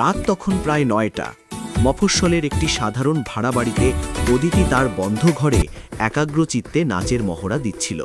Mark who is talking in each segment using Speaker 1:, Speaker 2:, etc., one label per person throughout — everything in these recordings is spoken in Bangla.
Speaker 1: রাত তখন প্রায় নয়টা। মফস্বলের একটি সাধারণ ভাড়া বাড়িতে অদিতি তার বন্ধ ঘরে একাগ্র চিত্তে নাচের মহড়া দিচ্ছিল।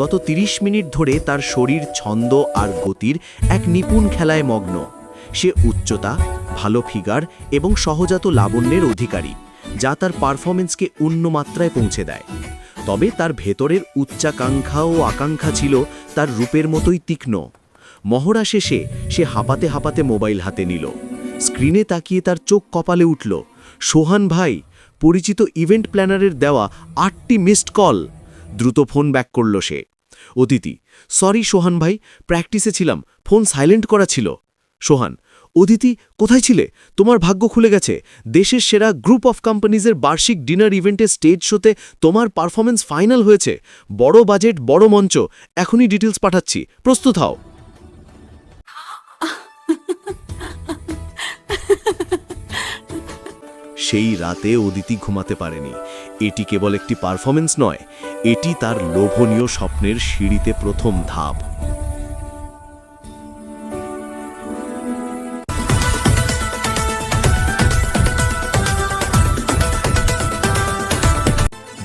Speaker 1: গত ৩০ মিনিট ধরে তার শরীর ছন্দ আর গতির এক নিপুণ খেলায় মগ্ন। সে উচ্চতা, ভালো ফিগার এবং সহজাত লাবণ্যের অধিকারী, যা তার পারফরমেন্সকে অন্য মাত্রায় পৌঁছে দেয়। তবে তার ভেতরের উচ্চাকাঙ্ক্ষা ও আকাঙ্ক্ষা ছিল তার রূপের মতোই তীক্ষ্ণ। মহড়া শেষে সে হাঁপাতে হাঁপাতে মোবাইল হাতে নিল। স্ক্রিনে তাকিয়ে তার চোখ কপালে উঠল। সোহান ভাই, পরিচিত ইভেন্ট প্ল্যানারের দেওয়া আটটি মিসড কল। দ্রুত ফোন ব্যাক করল সে। অদিতি সরি সোহান ভাই, প্র্যাকটিসে ছিলাম, ফোন সাইলেন্ট করা ছিল। সোহান অদিতি কোথায় ছিলে? তোমার ভাগ্য খুলে গেছে। দেশের সেরা গ্রুপ অফ কোম্পানিজের বার্ষিক ডিনার ইভেন্টের স্টেজ শোতে তোমার পারফরমেন্স ফাইনাল হয়েছে। বড় বাজেট, বড় মঞ্চ। এখনই ডিটেলস পাঠাচ্ছি। প্রস্তুত হও। সেই রাতে অদিতি ঘুমাতে পারেনি। এটি কেবল একটি পারফরমেন্স নয়, এটি তার লোভনীয় স্বপ্নের সিঁড়িতে প্রথম ধাপ।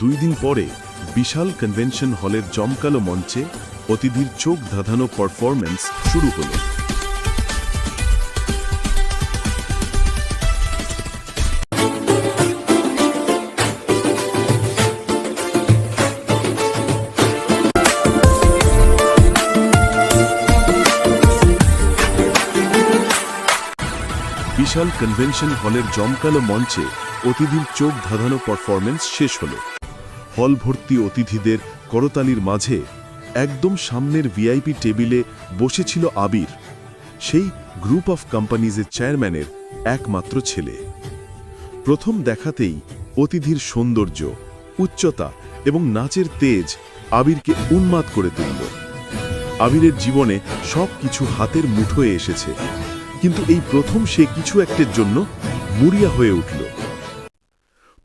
Speaker 2: দুই দিন পরে, বিশাল কনভেনশন হলের জমকালো মঞ্চে অতিথির চোখ ধাঁধানো পারফরমেন্স শুরু হলো। বিশাল কনভেনশন হলের জমকালো মঞ্চে অতিথির চোখ ধাঁধানো পারফরম্যান্স শেষ হলো। হল ভর্তি অতিথিদের করতালির মাঝে একদম সামনের ভিআইপি টেবিলে বসেছিল আবির, সেই গ্রুপ অফ কোম্পানিজের চেয়ারম্যানের একমাত্র ছেলে। প্রথম দেখাতেই অতিথির সৌন্দর্য, উচ্চতা এবং নাচের তেজ আবিরকে উন্মাদ করে তুলল। আবিরের জীবনে সব কিছু হাতের মুঠোয় এসেছে। কিন্তু এই প্রথম সে কিছু একটের জন্য মুড়িয়া হয়ে উঠল।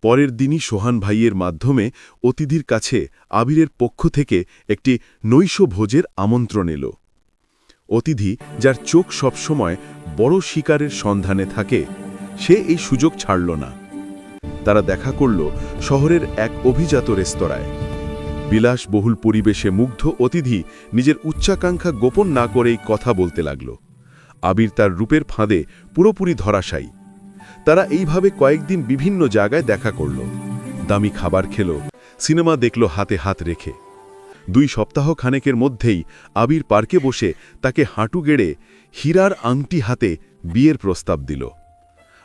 Speaker 2: পরের দিনই সোহান ভাইয়ের মাধ্যমে অতিথির কাছে আবিরের পক্ষ থেকে একটি নৈশ ভোজের আমন্ত্রণ এলো। অতিথি যার চোখ সবসময় বড় শিকারের সন্ধানে থাকে, সে এই সুযোগ ছাড়ল না। তারা দেখা করল শহরের এক অভিজাত রেস্তোরাঁয়। বিলাসবহুল পরিবেশে মুগ্ধ অতিথি নিজের উচ্চাকাঙ্ক্ষা গোপন না করেই কথা বলতে লাগল। আবির তার রূপের ফাঁদে পুরোপুরি ধরাশায়ী। তারা এইভাবে কয়েকদিন বিভিন্ন জায়গায় দেখা করল। দামি খাবার খেল, সিনেমা দেখল হাতে হাত রেখে। দুই সপ্তাহ খানেকের মধ্যেই আবির পার্কে বসে তাকে হাঁটু গেড়ে হীরার আংটি হাতে বিয়ের প্রস্তাব দিল।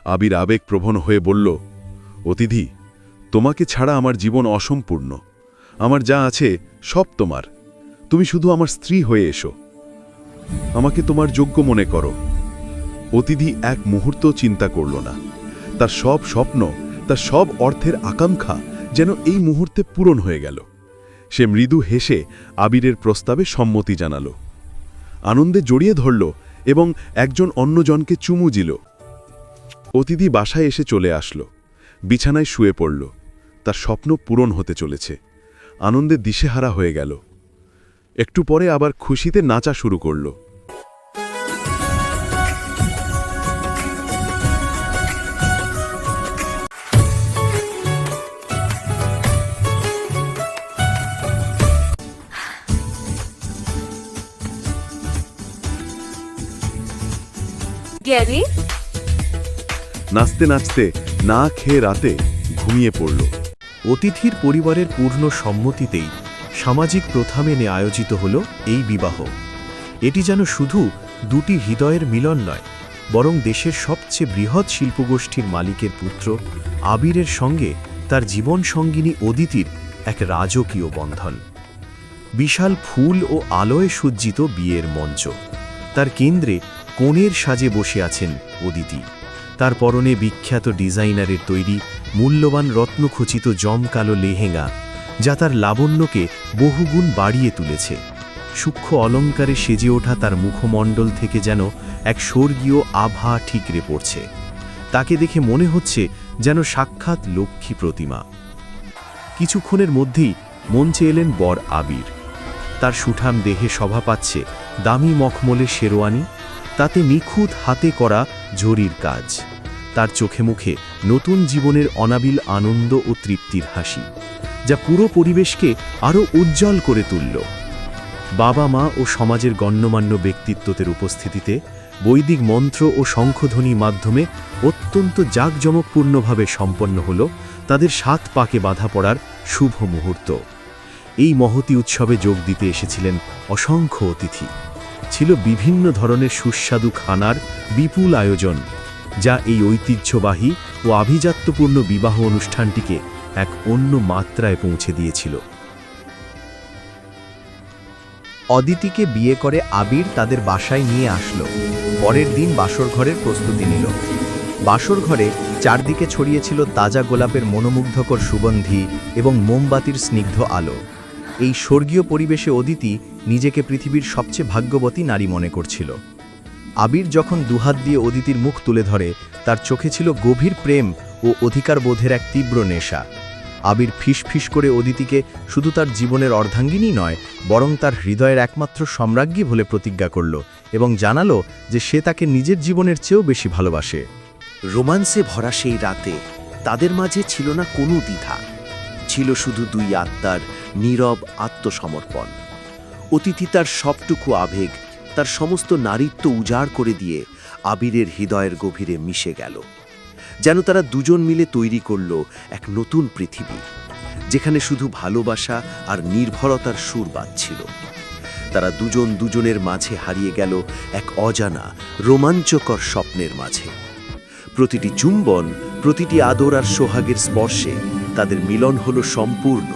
Speaker 2: আবির আবেগপ্রবণ হয়ে বলল, অতিথি, তোমাকে ছাড়া আমার জীবন অসম্পূর্ণ। আমার যা আছে সব তোমার। তুমি শুধু আমার স্ত্রী হয়ে এসো। আমাকে তোমার যোগ্য মনে করো। অতিথি এক মুহূর্ত চিন্তা করল না। তার সব স্বপ্ন, তার সব অর্থের আকাঙ্ক্ষা যেন এই মুহূর্তে পূরণ হয়ে গেল। সে মৃদু হেসে আবিরের প্রস্তাবে সম্মতি জানাল। আনন্দে জড়িয়ে ধরল এবং একজন অন্যজনকে চুমু দিল। অতিথি বাসায় এসে চলে আসলো। বিছানায় শুয়ে পড়ল। তার স্বপ্ন পূরণ হতে চলেছে। আনন্দে দিশেহারা হয়ে গেল। একটু পরে আবার খুশিতে নাচা শুরু করল।
Speaker 3: গ্যারি?
Speaker 2: নাচতে নাচতে না খেয়ে রাতে ঘুমিয়ে পড়ল।
Speaker 1: অতিথির পরিবারের পূর্ণ সম্মতিতেই সামাজিক প্রথা মেনে আয়োজিত হল এই বিবাহ। এটি যেন শুধু দুটি হৃদয়ের মিলন নয়, বরং দেশের সবচেয়ে বৃহৎ শিল্পগোষ্ঠীর মালিকের পুত্র আবিরের সঙ্গে তার জীবন সঙ্গিনী অদিতির এক রাজকীয় বন্ধন। বিশাল ফুল ও আলোয় সজ্জিত বিয়ের মঞ্চ। তার কেন্দ্রে কোণের সাজে বসে আছেন অদিতি। তার পরনে বিখ্যাত ডিজাইনারের তৈরি, মূল্যবান রত্নখচিত জমকালো লেহেঙ্গা যা তার লাবণ্যকে বহুগুণ বাড়িয়ে তুলেছে। সূক্ষ্ম অলঙ্কারে সেজে ওঠা তার মুখমণ্ডল থেকে যেন এক স্বর্গীয় আভা ঠিকরে পড়ছে। তাকে দেখে মনে হচ্ছে যেন সাক্ষাৎ লক্ষ্মী প্রতিমা। কিছুক্ষণের মধ্যেই মঞ্চে এলেন বর আবির। তার সুঠাম দেহে শোভা পাচ্ছে দামি মখমলের শেরওয়ানি, তাতে নিখুঁত হাতে করা জরির কাজ। তার চোখে মুখে নতুন জীবনের অনাবিল আনন্দ ও তৃপ্তির হাসি। যা পুরো পরিবেশকে আরও উজ্জ্বল করে তুলল। বাবা মা ও সমাজের গণ্যমান্য ব্যক্তিত্বদের উপস্থিতিতে বৈদিক মন্ত্র ও শঙ্খধ্বনি মাধ্যমে অত্যন্ত জাঁকজমকপূর্ণভাবে সম্পন্ন হল তাদের সাত পাকে বাধা পড়ার শুভ মুহূর্ত। এই মহতি উৎসবে যোগ দিতে এসেছিলেন অসংখ্য অতিথি। ছিল বিভিন্ন ধরনের সুস্বাদু খানার বিপুল আয়োজন, যা এই ঐতিহ্যবাহী ও আভিজাত্যপূর্ণ বিবাহ অনুষ্ঠানটিকে এক অন্য মাত্রায় পৌঁছে দিয়েছিল।
Speaker 3: অদিতিকে বিয়ে করে আবির তাদের বাসায় নিয়ে আসলো। পরের দিন বাসর ঘরের প্রস্তুতি নিল। বাসর ঘরে চারদিকে ছড়িয়েছিল তাজা গোলাপের মনোমুগ্ধকর সুগন্ধি এবং মোমবাতির স্নিগ্ধ আলো। এই স্বর্গীয় পরিবেশে অদিতি নিজেকে পৃথিবীর সবচেয়ে ভাগ্যবতী নারী মনে করছিল। আবির যখন দুহাত দিয়ে অদিতির মুখ তুলে ধরে, তার চোখে ছিল গভীর প্রেম ও অধিকারবোধের এক তীব্র নেশা। আবির ফিস করে অদিতিকে শুধু তার জীবনের অর্ধাঙ্গিনী নয়, বরং তার হৃদয়ের একমাত্র সম্রাজ্ঞী বলে প্রতিজ্ঞা করল এবং জানালো যে সে তাকে নিজের জীবনের চেয়েও বেশি ভালোবাসে।
Speaker 1: রোমান্সে ভরা সেই রাতে তাদের মাঝে ছিল না কোনো দ্বিধা। ছিল শুধু দুই আত্মার নীরব আত্মসমর্পণ। অতিথি তার সবটুকু আবেগ, তার সমস্ত নারীত্ব উজাড় করে দিয়ে আবিরের হৃদয়ের গভীরে মিশে গেল। যেন তারা দুজন মিলে তৈরি করল এক নতুন পৃথিবী, যেখানে শুধু ভালোবাসা আর নির্ভরতার সুর বাজছিল। তারা দুজন দুজনের মাঝে হারিয়ে গেল এক অজানা, রোমাঞ্চকর স্বপ্নের মাঝে। প্রতিটি চুম্বন, প্রতিটি আদর আর সোহাগের স্পর্শে তাদের মিলন হলো সম্পূর্ণ।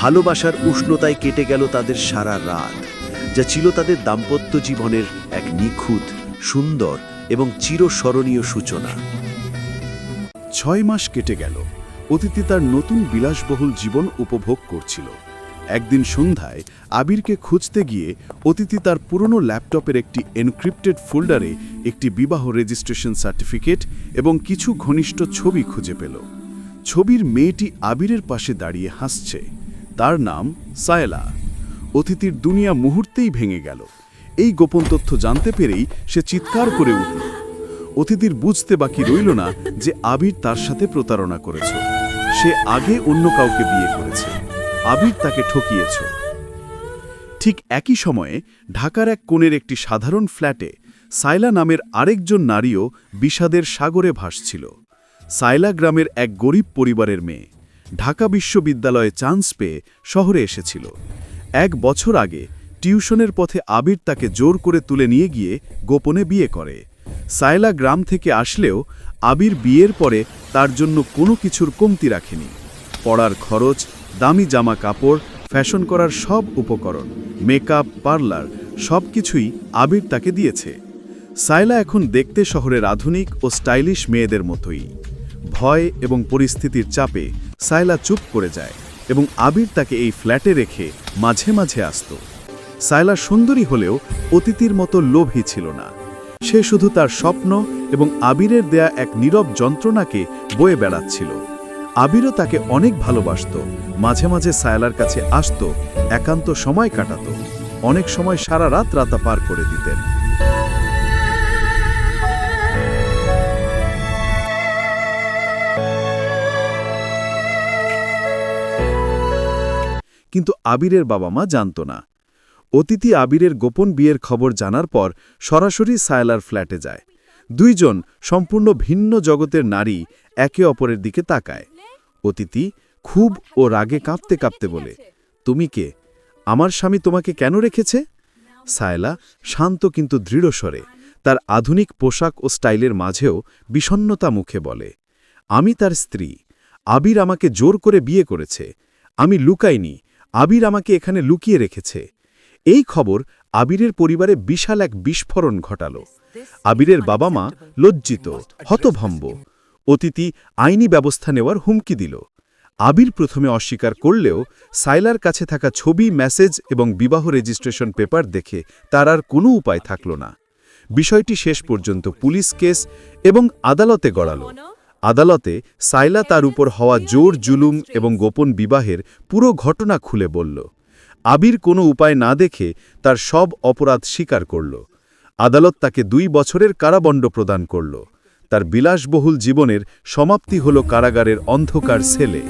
Speaker 1: ভালোবাসার উষ্ণতায় কেটে গেল তাদের সারা রাত, যা ছিল তাদের দাম্পত্য জীবনের এক নিখুঁত, সুন্দর এবং চিরস্মরণীয় সূচনা।
Speaker 2: ছয় মাস কেটে গেল। অতিথি তার নতুন বিলাসবহুল জীবন উপভোগ করছিল। একদিন সন্ধ্যায় আবিরকে খুঁজতে গিয়ে অতিথি তার পুরনো ল্যাপটপের একটি এনক্রিপ্টেড ফোল্ডারে একটি বিবাহ রেজিস্ট্রেশন সার্টিফিকেট এবং কিছু ঘনিষ্ঠ ছবি খুঁজে পেল। ছবির মেয়েটি আবিরের পাশে দাঁড়িয়ে হাসছে। তার নাম সায়লা। অতিথির দুনিয়া মুহূর্তেই ভেঙে গেল। এই গোপন তথ্য জানতে পেরেই সে চিৎকার করে উঠল। অতিথির বুঝতে বাকি রইল না যে আবির তার সাথে প্রতারণা করেছ। সে আগে অন্য কাউকে বিয়ে করেছে। আবির তাকে ঠকিয়েছ। ঠিক একই সময়ে ঢাকার এক কোণের একটি সাধারণ ফ্ল্যাটে সাইলা নামের আরেকজন নারীও বিষাদের সাগরে ভাসছিল। সাইলা গ্রামের এক গরিব পরিবারের মেয়ে। ঢাকা বিশ্ববিদ্যালয়ে চান্স পেয়ে শহরে এসেছিল। এক বছর আগে টিউশনের পথে আবির তাকে জোর করে তুলে নিয়ে গিয়ে গোপনে বিয়ে করে। সায়লা গ্রাম থেকে আসলেও আবির বিয়ের পরে তার জন্য কোনো কিছুর কমতি রাখেনি। পড়ার খরচ, দামি জামা কাপড়, ফ্যাশন করার সব উপকরণ, মেকআপ, পার্লার সব কিছুই আবির তাকে দিয়েছে। সায়লা এখন দেখতে শহরের আধুনিক ও স্টাইলিশ মেয়েদের মতোই। ভয় এবং পরিস্থিতির চাপে সায়লা চুপ করে যায় এবং আবির তাকে এই ফ্ল্যাটে রেখে মাঝে মাঝে আসত। সায়লা সুন্দরী হলেও অতিথির মতো লোভী ছিল না। সে শুধু তার স্বপ্ন এবং আবিরের দেয়া এক নীরব যন্ত্রণাকে বয়ে বেড়াচ্ছিল। আবিরও তাকে অনেক ভালোবাসত, মাঝে মাঝে সায়লার কাছে আসত, একান্ত সময় কাটাত, অনেক সময় সারা রাত রাতা পার করে দিতেন। কিন্তু আবিরের বাবা মা জানত না। অতিথি আবিরের গোপন বিয়ের খবর জানার পর সরাসরি সায়লার ফ্ল্যাটে যায়। দুইজন সম্পূর্ণ ভিন্ন জগতের নারী একে অপরের দিকে তাকায়। অতিথি খুব ও রাগে কাঁপতে কাঁপতে বলে, তুমি কে? আমার স্বামী তোমাকে কেন রেখেছে? সায়লা শান্ত কিন্তু দৃঢ়স্বরে, তার আধুনিক পোশাক ও স্টাইলের মাঝেও বিষণ্নতা মুখে বলে, আমি তার স্ত্রী। আবির আমাকে জোর করে বিয়ে করেছে। আমি লুকাইনি। আবির আমাকে এখানে লুকিয়ে রেখেছে। এই খবর আবিরের পরিবারে বিশাল এক বিস্ফোরণ ঘটাল। আবিরের বাবা মা লজ্জিত, হতভম্ব। অতিথি আইনি ব্যবস্থা নেওয়ার হুমকি দিল। আবির প্রথমে অস্বীকার করলেও সাইলার কাছে থাকা ছবি, মেসেজ এবং বিবাহ রেজিস্ট্রেশন পেপার দেখে তার আর কোনো উপায় থাকল না। বিষয়টি শেষ পর্যন্ত পুলিশ কেস এবং আদালতে গড়াল। আদালতে সাইলা তার উপর হওয়া জোর, জুলুম এবং গোপন বিবাহের পুরো ঘটনা খুলে বলল। আবির কোনো উপায় না দেখে তার সব অপরাধ স্বীকার করল। আদালত তাকে দুই বছরের কারাবণ্ড প্রদান করল। তার বিলাসবহুল জীবনের সমাপ্তি হল কারাগারের অন্ধকার সেলে।